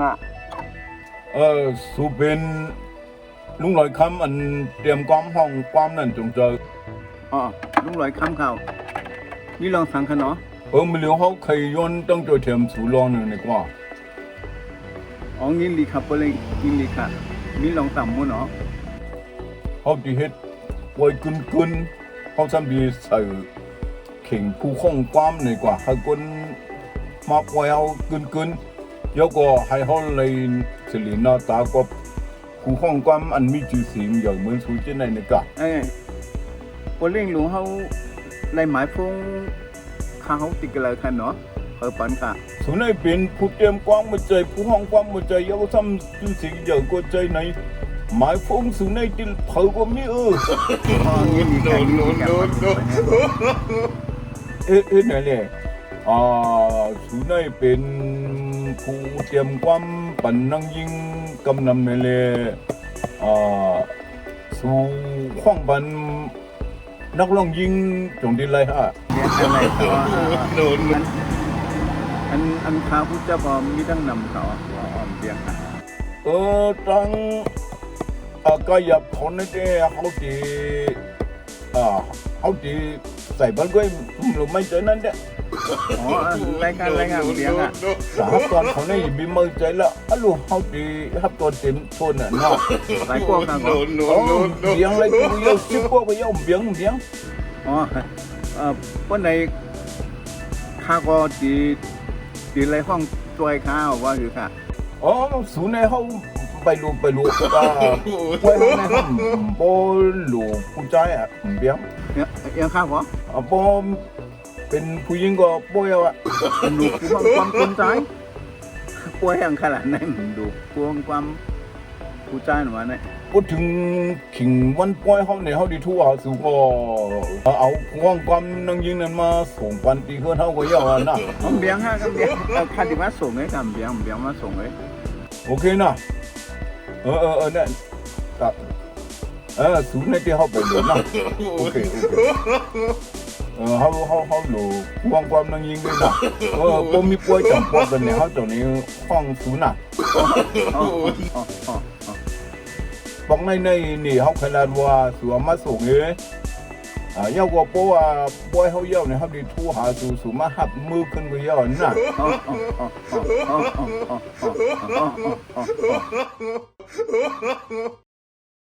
ค่ะเออสูเป็นลุงลอยคำอันเตรียมความห้องความนั่นจงเจออ๋อลุงลอยคำเขานี่ลองสั่งขนอเออไม่เหลือเขาเคยย้อนต้องโจเทียมสูรองหนึ่งในกว่าอ๋องี้ลีครับบ่เลยกินลีค่ะมีลองต่ำมื้อเนาะเขาที่เฮ็ดไว้กึนกึนๆเขาจำดีใส่เข่งผู้ห้องความในกว่าให้คนมาปล่อยเอากึนกึนๆแล้วก็ให้เขาเลยสิริหน้าตาก็ผู้ห้องความอันมีชื่อเสียงอย่างเหมือนสูเจน 여고 하이홀레인 들리나 다고 구홍감 안미주심 영문 소진하니까 예 볼링 롱하우 라이 마이풍 강하우อย่างเหมือนสูเจนในนกะเออคนเลี้ยงลูกเขาในหมาปันค่ะส่วนในเป็นผู้เตรียมกว้างมาใจผู้ห้องกว้างมาใจยกซ้ำจุดสิ่งเดียวก็ใจในหมายฟงสูงในติดเผาก็ไม่เออโดนโดนโดนโดนเอ๊เอ๊ไหนเนี่ยอ่าสูงในเป็น ผู้เตรียมความปันนังยิงกำนำในเลยอ่าสู่ห้องบันนักร้องยิงจงดีไรฮะเรียนอะไรอ๋ออันอันอันข้าพุทธบ่มีทั้งนำเขาอ๋อเรียงค่ะเออตั้งอ่าก็อย่าพอนเด้เขาดีอ่าเขาดีใส่บันกล้วยหรือไม่เจอนั่นเด้ อ๋อรายการรายงานเรียงอะ สาตอนเขาในบีมือใจละอะลูเขาดีฮับตัวเต็มทนอะเนาะหลายพวกค่ะก็อ๋อเบียงอะไรกูเยอะชิบพวกไปยอมเบียงเบียงอ๋อเอ่อวันไหนข้าก็ตีตีไรห้องช่วยข้าวว่าอยู่ค่ะอ๋อสูในเขาไปลูไปลูอ่าไว้ในห้องโบลูผู้ใจอะเบียงยังยังข้าวเหรออ่าโบ เป็นผู้หญิงก็โบยอะมันดูความความคนใจป่วยอย่างขนาดไหนมันดูความความผู้ใจหนูว่าเนี่ยพูดถึงขิงวันป้อยเขาเนี่ยเขาดีทั่วสูก็เอาความความนังยิงนั้นมาส่งปันตีเพื่อนเขาก็ยาวนะอ๋อเบียงฮะก็เบียงเอาคันที่มาส่งเลยครับเบียงเบียงมาส่งเลยโอเคนะเออเออเออเนี่ยก็เออสูงในที่เขาไปเลยนะโอเคโอเค เออเขาเขาเขาหลูความความนังยิงด้วยนะเออผมมีป่วยจำปอเป็นเนี่ยเขาตรงนี้ห้องสูงนะอ๋ออ๋ออ๋ออ๋อบอกในในนี่เขาขนาดว่าสูงมาส่งเองอ่าเยาว่าปัวป่วยเขาเยาเนี่ยเขาดีทั่วหาสูสูมาหับมือขึ้นไปเยาน่ะ